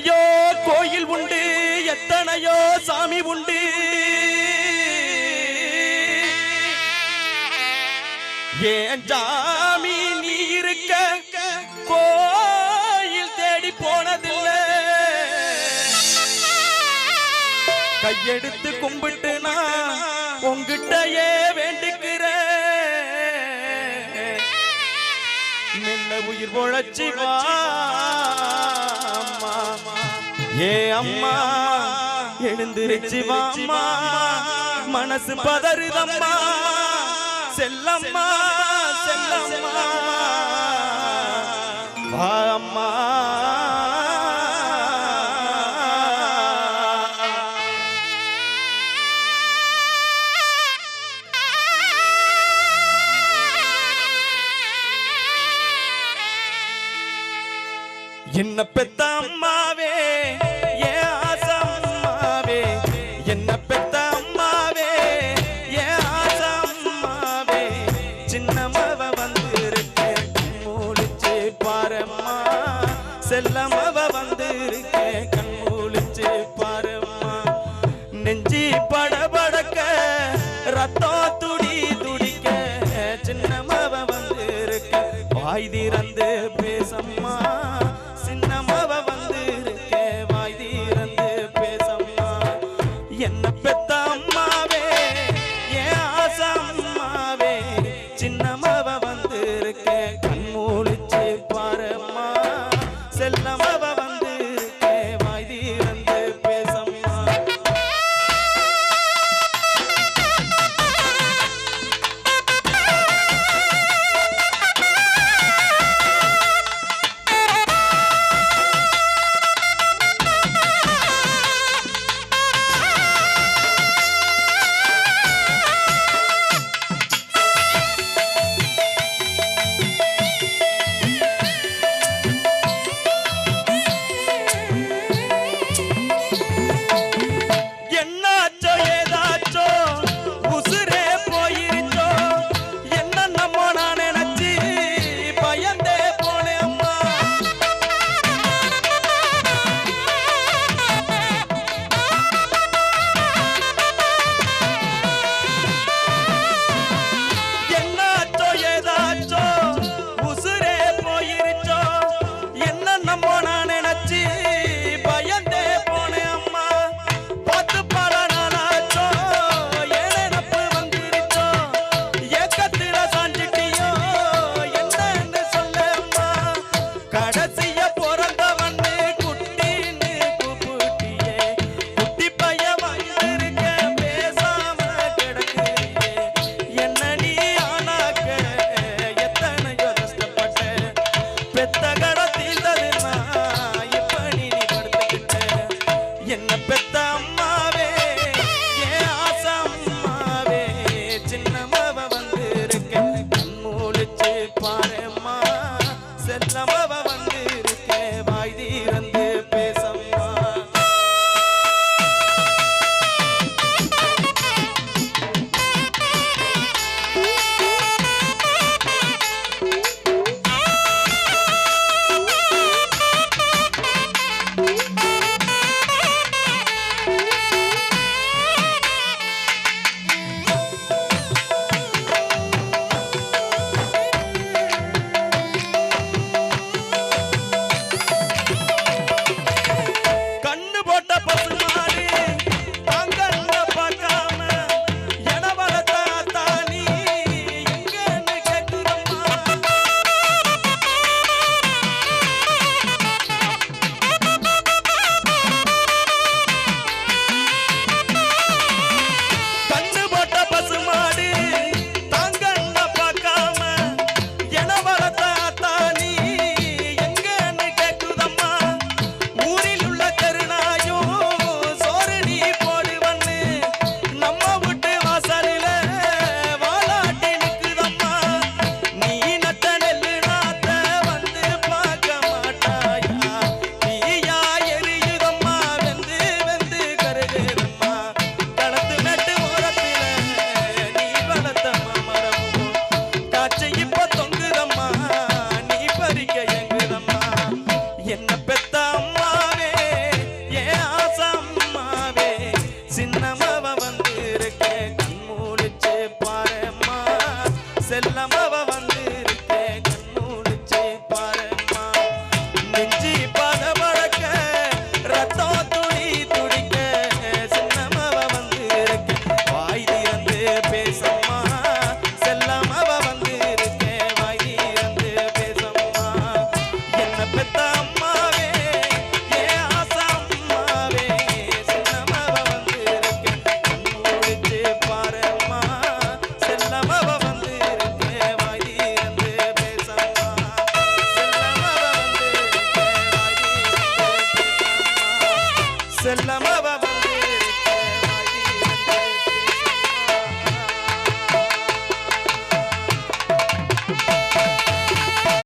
எத்தனையோ கோயில் உண்டு எத்தனையோ சாமி உண்டு. ஏன் சாமி நீ இருக்க? கோயில் தேடி போனதில்லை. கையெடுத்து கும்பிட்டு நான் உங்கிட்டயே வேண்டிக்கிறேன். மெல்ல உயிர் பொழச்சி வா. ஏ அம்மா எழுந்திருச்சு வாம்மா மனசு பதறுதம்மா. செல்லம்மா செல்லம்மா. வா அம்மா. என்ன பெத்த அம்மாவே ரத்தம் துடி துடிக்க சின்னமவ வந்திருக்க. வாய் திறந்து பேசம்மா சின்னமவ வந்திருக்க. வாய் திறந்து பேசம்மா. என்ன பெத்த அம்மாவே ஏன் ஆசம்மாவே சின்னமவ வந்திருக்க. கண் மூழிச்சு பாரம்மா செல்லம்மா. se la amaba.